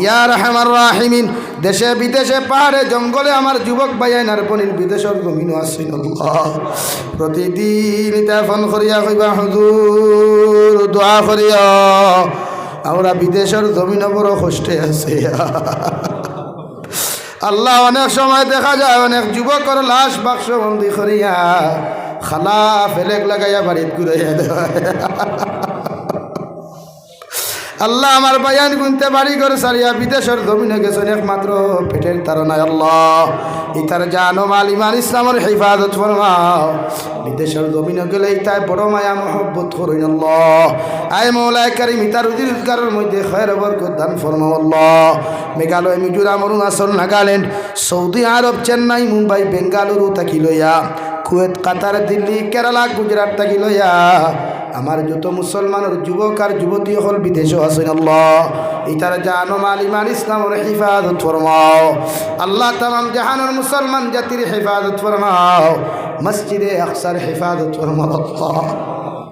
ইয়া রহমান রাহিমিন, দেশে বিদেশে পাহাড়ে জঙ্গলে আমার যুবক ভাইয়াই নারপনির বিদেশের জমিনও আসিন প্রতিদিন ফোন করিয়া কইবা, হুজুর, দোয়া করিয়া, আমরা বিদেশের জমিন বড় কষ্টে আছে। আল্লাহ অনেক সময় দেখা যায়, অনেক যুবকর লাশ বাক্স বন্দি করিয়া খালা ফেলেক লাগাইয়া বাড়িত ঘুরাইয়া দেওয়া আল্লাহ আমার বায়ান গুনতে বাড়ি করে সারিয়া বিদেশের জমিনে গেছেন একমাত্র পেটের তারনায় আল্লাহ। ইতার জানো মাল ইমান ইসলামের হেফাজত ফরমাও। বিদেশের জমিনে গেলে ইতাই বড় মায়া, মহব্বত করইন আল্লাহ। আয় মৌলায় কারিম ইতার মধ্যে খয়ের বরকত দান ফরমাও আল্লাহ। মেঘালয়, মিজোরাম, অরুণাচল, নাগাল্যান্ড, সৌদি আরব, চেন্নাই, মুম্বাই, বেঙ্গালুরু তাকি লইয়া, কুয়েত, কাতার, দিল্লি, কেরালা, গুজরাট থাকি লইয়া আমার যত মুসলমানের যুবক আর যুবতী হল বিদেশ আছেন আল্লাহ। ইতার জানো মাল ইমান ইসলামের হেফাজত ফরমাও। আল্লাহ তাম জাহানোর মুসলমান জাতির হেফাজত ফরমাও। মসজিদে আকসার হেফাজত ফরমাও